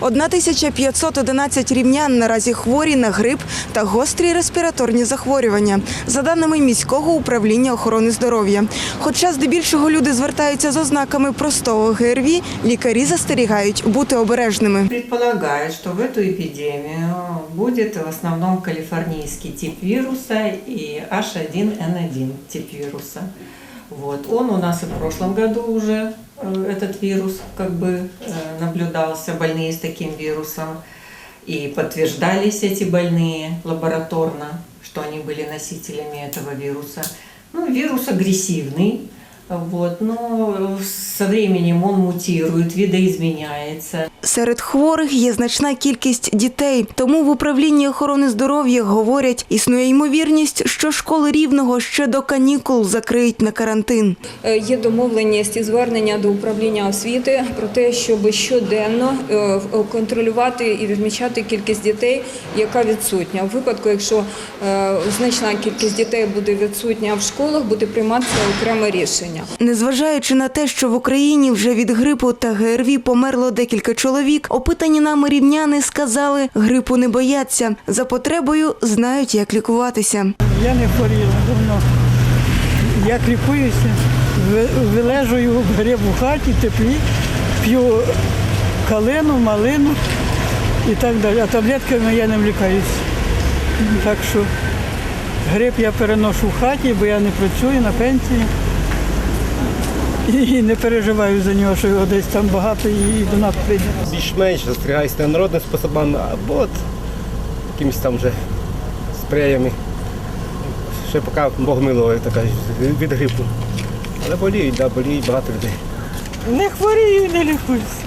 1511 рівнян наразі хворі на грип та гострі респіраторні захворювання, за даними міського управління охорони здоров'я. Хоча здебільшого люди звертаються з ознаками простого ГРВІ, лікарі застерігають бути обережними. Предполагает, что в эту эпидемию будет в основном калифорнийский тип вируса и H1N1 тип вируса. Вот. Он у нас и в прошлом году уже, э, этот вирус, как бы э, наблюдался, больные с таким вирусом. И подтверждались эти больные лабораторно, что они были носителями этого вируса. Ну, вирус агрессивный, вот, но со временем он мутирует, видоизменяется. Серед хворих є значна кількість дітей, тому в управлінні охорони здоров'я говорять, існує ймовірність, що школи рівного ще до канікул закриють на карантин. Е, Є домовленість і звернення до управління освіти про те, щоб щоденно е, контролювати і відмічати кількість дітей, яка відсутня. У випадку, якщо е, значна кількість дітей буде відсутня в школах, буде прийматися окреме рішення. Незважаючи на те, що в Україні вже від грипу та ГРВІ померло декілька чоловік, опитані нами рівняни сказали, грипу не бояться. За потребою знають, як лікуватися. Я не хворіла давно. Я кріпуюся, вилежую гриб у хаті, теплі, п'ю калину, малину і так далі. А таблетками я не влікаюся. Так що гриб я переношу в хаті, бо я не працюю на пенсії. І не переживаю за нього, що його десь там багато і до нас прийде. більш-менш застерігаюся не народними способами, або от якимись там вже спреями. Ще поки Бог милує така від грипу. Але боліють, да, боліють багато людей. Не хворію, не лікуюся.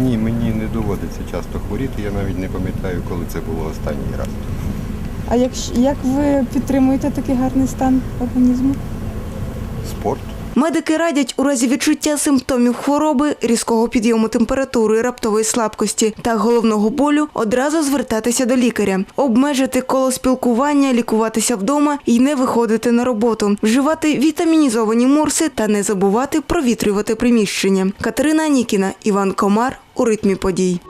Ні, мені не доводиться часто хворіти. Я навіть не пам'ятаю, коли це було останній раз. А як, як ви підтримуєте такий гарний стан організму? Спорт. Медики радять у разі відчуття симптомів хвороби, різкого підйому температури, раптової слабкості та головного болю одразу звертатися до лікаря, обмежити коло спілкування, лікуватися вдома і не виходити на роботу, вживати вітамінізовані морси та не забувати провітрювати приміщення. Катерина Нікіна, Іван Комар у ритмі подій.